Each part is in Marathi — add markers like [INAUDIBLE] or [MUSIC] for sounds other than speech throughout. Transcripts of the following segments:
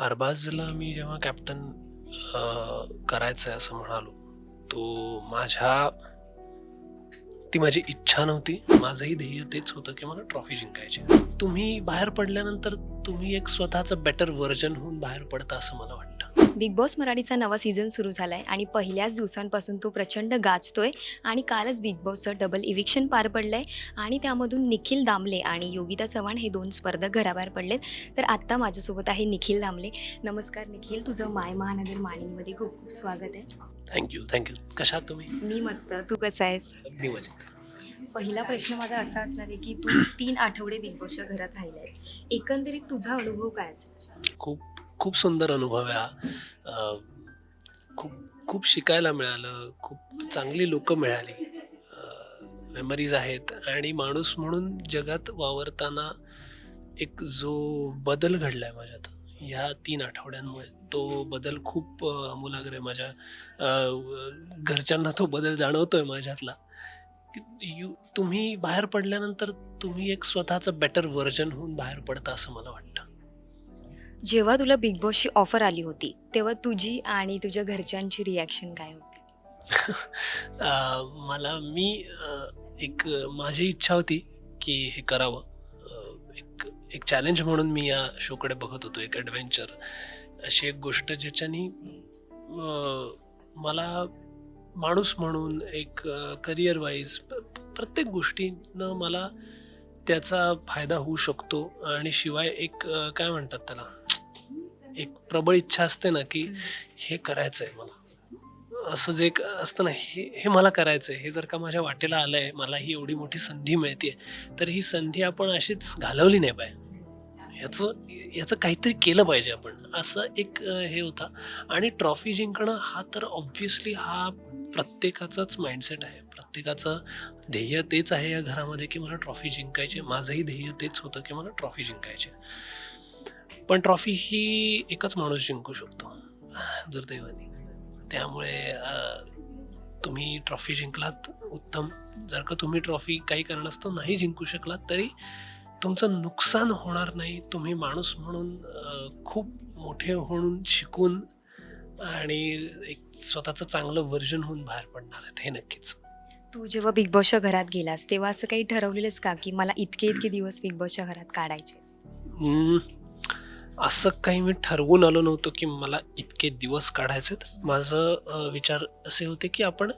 अरबाजला मी जेव्हा कॅप्टन करायचं आहे असं म्हणालो तो माझ्या ती माझी इच्छा नव्हती. माझंही ध्येय तेच होतं की मला ट्रॉफी जिंकायची. तुम्ही बाहेर पडल्यानंतर तुम्ही एक स्वतःचं बेटर व्हर्जन होऊन बाहेर पडता असं मला वाटतं. बिग बॉस मराठीचा नवा सीझन सुरू झालाय आणि पहिल्याच दिवसांपासून तो प्रचंड गाजतोय आणि कालच बिग बॉसचं डबल इविक्शन पार पडलंय आणि त्यामधून निखिल दामले आणि योगिता चव्हाण हे दोन स्पर्धक घराबाहेर पडलेत. तर आत्ता माझ्यासोबत आहे निखिल दामले. नमस्कार निखिल तुझं माय महानगर माणीमध्ये खूप खूप स्वागत आहे. थँक्यू थँक्यू कशा आहात तुम्ही? मी मस्त तू कसं आहेस? अगदी मजेत. पहिला प्रश्न माझा असा असणार आहे की तू तीन आठवडे बिग बॉसच्या घरात राहिलायस. एकंदरीत तुझा अनुभव काय असेल? खूप खूप सुंदर अनुभव आहे हा. खूप खूप शिकायला मिळालं खूप चांगली लोकं मिळाली. मेमरीज आहेत आणि माणूस म्हणून जगात वावरताना एक जो बदल घडला आहे माझ्यात ह्या तीन आठवड्यांमुळे तो बदल खूप अमूलाग्र आहे माझ्या. घरच्यांना तो बदल जाणवतोय माझ्यातला. यू तुम्ही बाहेर पडल्यानंतर तुम्ही एक स्वतःचं बेटर व्हर्जन होऊन बाहेर पडता असं मला वाटतं. जेव्हा तुला बिग बॉसची ऑफर आली होती तेव्हा तुझी आणि तुझ्या घरच्यांची रिॲक्शन काय होती? [LAUGHS] मला मी एक माझी इच्छा होती की हे करावं. एक एक चॅलेंज म्हणून मी या शोकडे बघत होतो एक ॲडव्हेंचर अशी एक गोष्ट ज्याच्यानी मला माणूस म्हणून एक करिअर वाईज प्रत्येक गोष्टीनं मला त्याचा फायदा होऊ शकतो. आणि शिवाय एक काय म्हणतात त्याला? एक प्रबळ इच्छा असते ना की हे करायचं आहे मला. असं जे असतं ना हे हे मला करायचं आहे हे जर का माझ्या वाटेला आलं आहे मला ही एवढी मोठी संधी मिळते तर ही संधी आपण अशीच घालवली नाही पाहिजे याचं याचं काहीतरी केलं पाहिजे आपण. असं एक हे होता. आणि ट्रॉफी जिंकणं हा तर ऑब्व्हियसली हा प्रत्येकाचाच माइंडसेट आहे. प्रत्येकाचं ध्येय तेच आहे या घरामध्ये की मला ट्रॉफी जिंकायची. माझंही ध्येय तेच होतं की मला ट्रॉफी जिंकायची. पण ट्रॉफी ही एकच माणूस जिंकू शकतो दुर्दैवाने. त्यामुळे तुम्ही ट्रॉफी जिंकलात उत्तम. जर का तुम्ही ट्रॉफी काही कारणास्तव नाही जिंकू शकलात तरी तुमचं नुकसान होणार नाही. तुम्ही माणूस म्हणून खूप मोठे होऊन शिकून आणि एक स्वतःचं चांगलं व्हर्जन होऊन बाहेर पडणार आहेत हे नक्कीच. तू जेव्हा बिग बॉसच्या घरात गेलास तेव्हा असं काही ठरवलेलंस का की मला इतके इतके दिवस बिग बॉसच्या घरात काढायचे? असं काही मी ठरवून आलो नव्हतो की मला इतके दिवस काढायचेत माझं विचार असे होते की आपण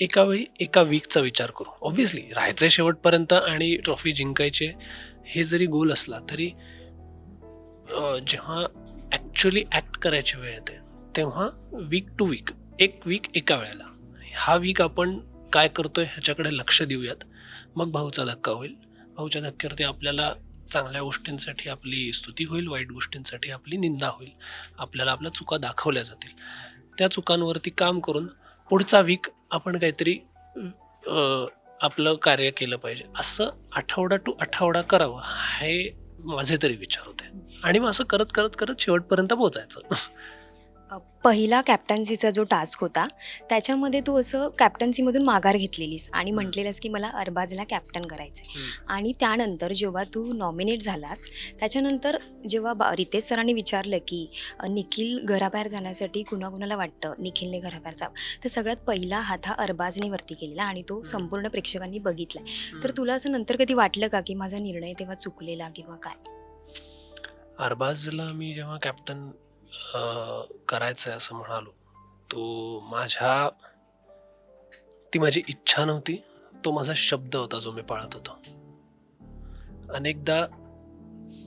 एका वेळी एका वीकचा विचार करू. ऑब्व्हियसली राहायचं शेवटपर्यंत आणि ट्रॉफी जिंकायचे हे जरी गोल असला तरी जेव्हा ॲक्च्युली ॲक्ट करायची वेळ येते तेव्हा वीक टू वीक एक वीक एका वेळेला. हा वीक आपण काय करतोय ह्याच्याकडे लक्ष देऊयात. मग भाऊचा धक्का होईल. भाऊच्या धक्क्यावरती आपल्याला चांगल्या गोष्टींसाठी आपली स्तुती होईल वाईट गोष्टींसाठी आपली निंदा होईल. आपल्याला आपल्या चुका दाखवल्या जातील. त्या चुकांवरती काम करून पुढचा वीक आपण काहीतरी आपलं कार्य केलं पाहिजे. असं आठवडा टू आठवडा करावं हे माझे तरी विचार होते. आणि मग असं करत करत करत शेवटपर्यंत पोचायचं पहिला कॅप्टन्सीचा जो टास्क होता त्याच्यामध्ये तू असं कॅप्टन्सीमधून माघार घेतलेलीस आणि म्हटलेलंस की मला अरबाजला कॅप्टन करायचं आहे. आणि त्यानंतर जेव्हा तू नॉमिनेट झालास त्याच्यानंतर जेव्हा बा रितेश सरांनी विचारलं की निखिल घराबाहेर जाण्यासाठी कुणाकुणाला वाटतं? निखिलने घराबाहेर जावं. तर सगळ्यात पहिला हात हा अरबाजने वरती केलेला आणि तो संपूर्ण प्रेक्षकांनी बघितला तर तुला असं नंतर कधी वाटलं का की माझा निर्णय तेव्हा चुकलेला किंवा काय? अरबाजला मी जेव्हा कॅप्टन करायचं आहे असं म्हणालो. तो माझ्या ती माझी इच्छा नव्हती. तो माझा शब्द होता जो मी पाळत होतो. अनेकदा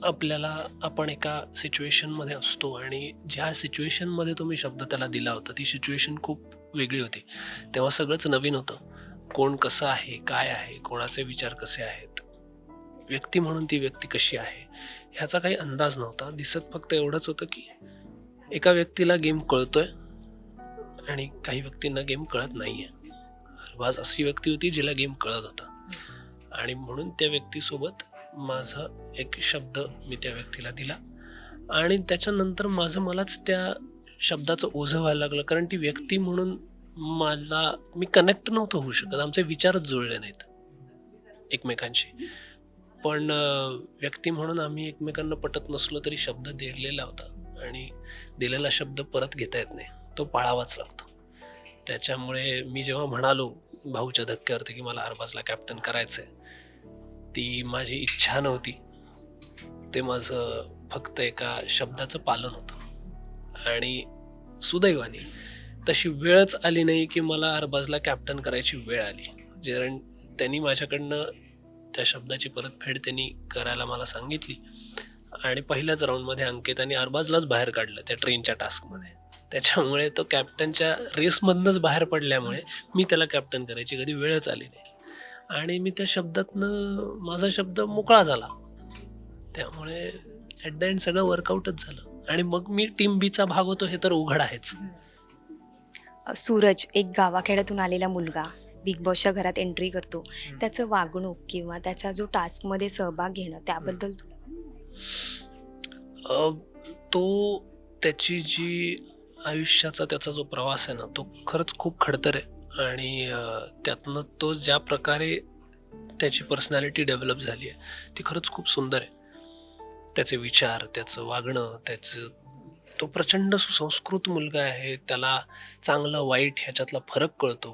आपल्याला आपण एका सिच्युएशनमध्ये असतो आणि ज्या सिच्युएशनमध्ये तुम्ही शब्द त्याला दिला होता ती सिच्युएशन खूप वेगळी होती. तेव्हा सगळंच नवीन होतं. कोण कसं आहे काय आहे कोणाचे विचार कसे आहेत व्यक्ती म्हणून ती व्यक्ती कशी आहे ह्याचा काही अंदाज नव्हता. दिसत फक्त एवढंच होतं की एका व्यक्तीला गेम कळतोय आणि काही व्यक्तींना गेम कळत नाही आहे अरबाज अशी व्यक्ती होती जिला गेम कळत होता. आणि म्हणून त्या व्यक्तीसोबत माझा एक शब्द मी त्या व्यक्तीला दिला. आणि त्याच्यानंतर माझं मलाच त्या शब्दाचं ओझं व्हायला लागलं. कारण ती व्यक्ती म्हणून मला मी कनेक्ट नव्हतं होऊ शकत. आमचे विचारच जुळले नाहीत एकमेकांशी. पण व्यक्ती म्हणून आम्ही एकमेकांना पटत नसलो तरी शब्द दिलेला होता. आणि दिलेला शब्द परत घेता येत नाही. तो पाळावाच लागतो. त्याच्यामुळे मी जेव्हा म्हणालो भाऊच्या धक्क्यावरती की मला अरबाजला कॅप्टन करायचं आहे ती माझी इच्छा नव्हती. ते माझं फक्त एका शब्दाचं पालन होतं. आणि सुदैवाने तशी वेळच आली नाही की मला अरबाजला कॅप्टन करायची वेळ आली. कारण त्यांनी माझ्याकडनं त्या शब्दाची परतफेड त्यांनी करायला मला सांगितली. आणि पहिल्याच राऊंडमध्ये अंकिताने अरबाजलाच बाहेर काढलं त्या ट्रेनच्या टास्कमध्ये त्याच्यामुळे तो कॅप्टनच्या रेसमधनंच बाहेर पडल्यामुळे मी त्याला कॅप्टन करायची कधी वेळच आली नाही. आणि मी त्या शब्दातनं माझा शब्द मोकळा झाला. त्यामुळे ॲट द एंड सगळं वर्कआउटच झालं. आणि मग मी टीम बीचा भाग होतो हे तर उघड आहेच. सूरज एक गावाखेड्यातून आलेला मुलगा बिग बॉसच्या घरात एंट्री करतो. त्याचं वागणूक किंवा त्याचा जो टास्कमध्ये सहभाग घेणं त्याबद्दल तो त्याची जी आयुष्याचा त्याचा जो प्रवास आहे ना तो खरंच खूप खडतर आहे. आणि त्यातनं तो ज्या प्रकारे त्याची पर्सनॅलिटी डेव्हलप झाली आहे ती खरंच खूप सुंदर आहे. त्याचे विचार त्याचं वागणं त्याचं तो प्रचंड सुसंस्कृत मुलगा आहे त्याला चांगलं वाईट ह्याच्यातला फरक कळतो.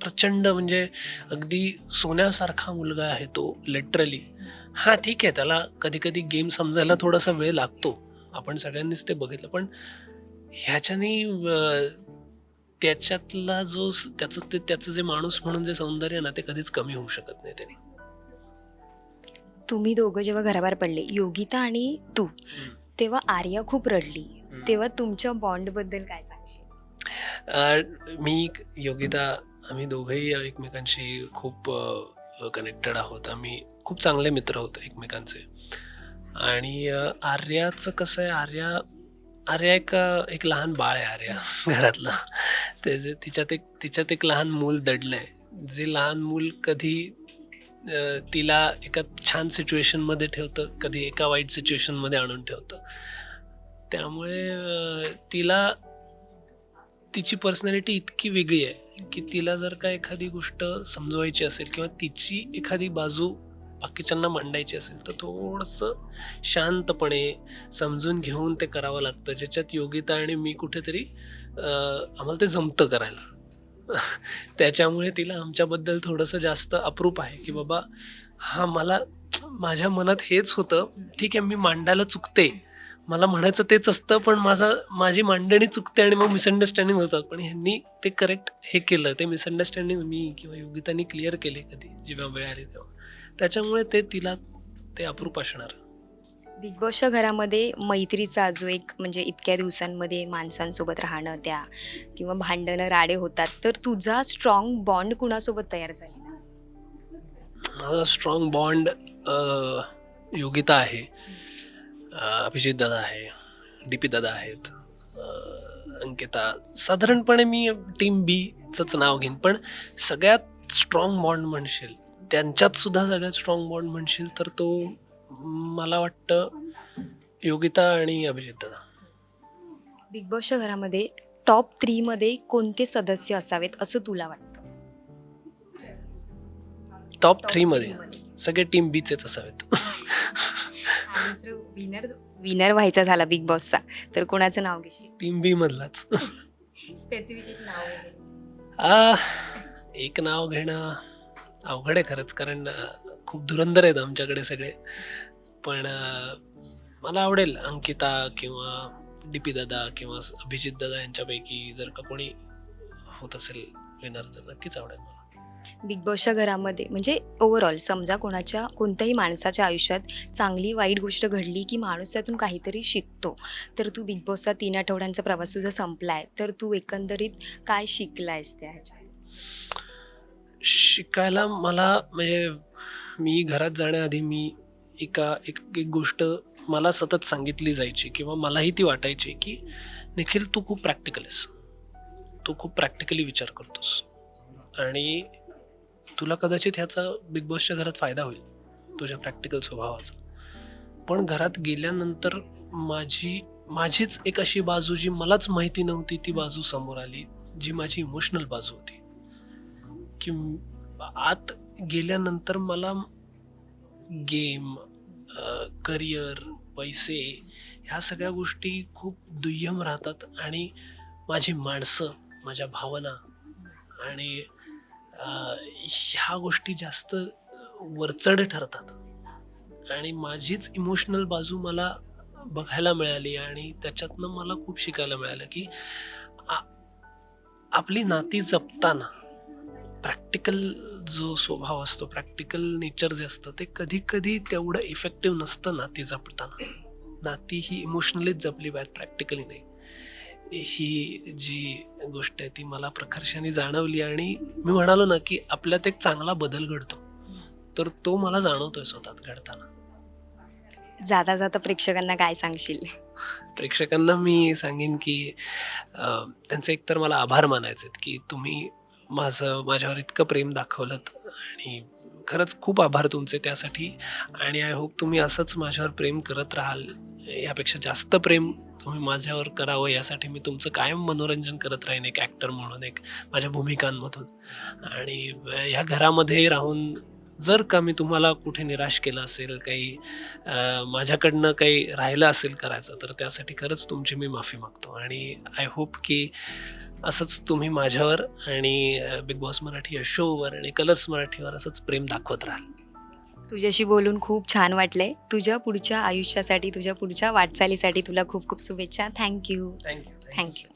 प्रचंड म्हणजे अगदी सोन्यासारखा मुलगा आहे तो लिटरली हा ठीक आहे त्याला कधी कधी गेम समजायला थोडासा वेळ लागतो. आपण सगळ्यांनीच ते बघितलं पण ह्याच्याने त्याच्यातला जो त्याचं ते त्याचं जे माणूस म्हणून जे सौंदर्य ना ते कधीच कमी होऊ शकत नाही त्याने. तुम्ही दोघं जेव्हा घराबाहेर पडले योगिता आणि तू तेव्हा आर्या खूप रडली. तेव्हा तुमच्या बॉन्डबद्दल काय सांगशील? मी योगिता आम्ही दोघंही एकमेकांशी खूप कनेक्टेड आहोत. आम्ही खूप चांगले मित्र होतो एकमेकांचे. आणि आर्याचं कसं आहे आर्या आर्या एक एक लहान बाळ आहे आर्या [LAUGHS] घरातलं. ते जे तिच्यात एक तिच्यात एक लहान मूल दडलं आहे जे लहान मूल कधी तिला एका छान सिच्युएशनमध्ये ठेवतं कधी एका वाईट सिच्युएशनमध्ये आणून ठेवतं. त्यामुळे तिला तिची पर्सनॅलिटी इतकी वेगळी आहे. की तिला जर का एखादी गोष्ट समजवायची असेल किंवा तिची एखादी बाजू बाकीच्यांना मांडायची असेल तर थोडंसं शांतपणे समजून घेऊन ते करावं लागतं. ज्याच्यात योगिता आणि मी कुठेतरी आम्हाला ते जमतं करायला. [LAUGHS] त्याच्यामुळे तिला आमच्याबद्दल थोडंसं जास्त अप्रूप आहे की बाबा हा मला माझ्या मनात हेच होतं ठीक आहे मी मांडायला चुकते. मला म्हणायचं तेच असतं पण माझा माझी मांडणी चुकते आणि मग मिसअंडरस्टँडिंग होतात. पण ह्यांनी ते करेक्ट हे केलं. ते मिसअंडरस्टँडिंग मी किंवा योगितानी क्लिअर केले कधी जेव्हा वेळ आली तेव्हा. त्याच्यामुळे ते तिला ते अप्रूप असणार. बिग बॉसच्या घरामध्ये मैत्रीचा जो एक म्हणजे इतक्या दिवसांमध्ये माणसांसोबत राहणं त्या किंवा भांडणं राडे होतात तर तुझा स्ट्रॉंग बॉन्ड कुणासोबत तयार झाला माझा स्ट्रॉंग बॉन्ड योगिता आहे. अभिजित दादा आहे डी पी दादा आहेत. अंकिता साधारणपणे मी टीम बीचंच नाव घेईन पण सगळ्यात स्ट्रॉंग बॉन्ड म्हणशील त्यांच्यात सुद्धा सगळ्यात स्ट्रॉंग बॉन्ड म्हणशील तर तो मला वाटतं योगिता आणि अभिजित दादा. बिग बॉसच्या घरामध्ये टॉप थ्रीमध्ये कोणते सदस्य असावेत असं तुला वाटतं? टॉप थ्रीमध्ये सगळे टीम बीचेच असावेत. विनर विनर व्हायचा झाला बिग बॉसचा तर कोणाचं नाव घेशील? टीम बी मधलाच. स्पेसिफिक एक नाव. आ, एक नाव घेणं अवघड आहे खरंच कारण अ, खूप धुरंधर आहेत आमच्याकडे सगळे. पण अ, मला आवडेल अंकिता किंवा डी पी दादा किंवा अभिजित दादा यांच्यापैकी जर का कोणी होत असेल विनर तर नक्कीच आवडेल मला. बिग बॉसच्या घरामध्ये म्हणजे ओव्हरऑल समजा कोणाच्या कोणत्याही माणसाच्या आयुष्यात चांगली वाईट गोष्ट घडली की माणूस त्यातून काहीतरी शिकतो. तर तू बिग बॉसचा तीन आठवड्यांचा प्रवास तुझा संपलाय. तर तू एकंदरीत काय शिकलायस त्या ह्याच्यात? शिकायला मला म्हणजे मी घरात जाण्याआधी मी एका एक एक गोष्ट मला सतत सांगितली जायची किंवा मलाही ती वाटायची की निखिल तू खूप प्रॅक्टिकल आहेस. तू खूप प्रॅक्टिकली विचार करतोस. आणि तुला कदाचित ह्याचा बिग बॉसच्या घरात फायदा होईल तुझ्या प्रॅक्टिकल स्वभावाचा. पण घरात गेल्यानंतर माझी माझीच एक अशी बाजू जी मलाच माहिती नव्हती ती बाजू समोर आली जी माझी इमोशनल बाजू होती. की आत गेल्यानंतर मला गेम करिअर पैसे ह्या सगळ्या गोष्टी खूप दुय्यम राहतात आणि माझी माणसं माझ्या भावना आणि ह्या गोष्टी जास्त वरचढ ठरतात. आणि माझीच इमोशनल बाजू मला बघायला मिळाली आणि त्याच्यातनं मला खूप शिकायला मिळालं की आ- आपली नाती जपताना प्रॅक्टिकल जो स्वभाव असतो प्रॅक्टिकल नेचर जे असतं ते कधी कधी तेवढं इफेक्टिव्ह नसतं नाती जपताना. नाती ही इमोशनलीच जपली पाहिजेत प्रॅक्टिकली नाही. ही जी गोष्ट आहे ती मला प्रकर्षाने जाणवली आणि मी म्हणालो ना की आपल्यात एक चांगला बदल घडतो. तर तो मला जाणवतोय स्वतःत घडताना. जाता जाता प्रेक्षकांना काय सांगशील? प्रेक्षकांना मी सांगेन की त्यांचे एकतर मला आभार मानायचे की तुम्ही माझं माझ्यावर इतकं प्रेम दाखवलं आणि खरंच खूप आभार तुमचे त्यासाठी. आणि आय होप तुम्ही असंच माझ्यावर प्रेम करत राहाल. यापेक्षा जास्त प्रेम तुम्ही माझ्यावर करावं यासाठी मी तुमचं कायम मनोरंजन करत राहीन एक ॲक्टर म्हणून एक माझ्या भूमिकांमधून. आणि ह्या घरामध्ये राहून जर का मी तुम्हाला कुठे निराश केलं असेल काही माझ्याकडनं काही राहिलं असेल करायचं तर त्यासाठी खरंच तुमची मी माफी मागतो. आणि आय होप की असंच तुम्ही माझ्यावर आणि बिग बॉस मराठी या शोवर आणि कलर्स मराठीवर असंच प्रेम दाखवत राहाल. तुझ्याशी बोलून खूप छान वाटलंय. तुझ्या पुढच्या आयुष्यासाठी तुझ्या पुढच्या वाटचालीसाठी तुला खूप खूप शुभेच्छा. Thank you thank you thank you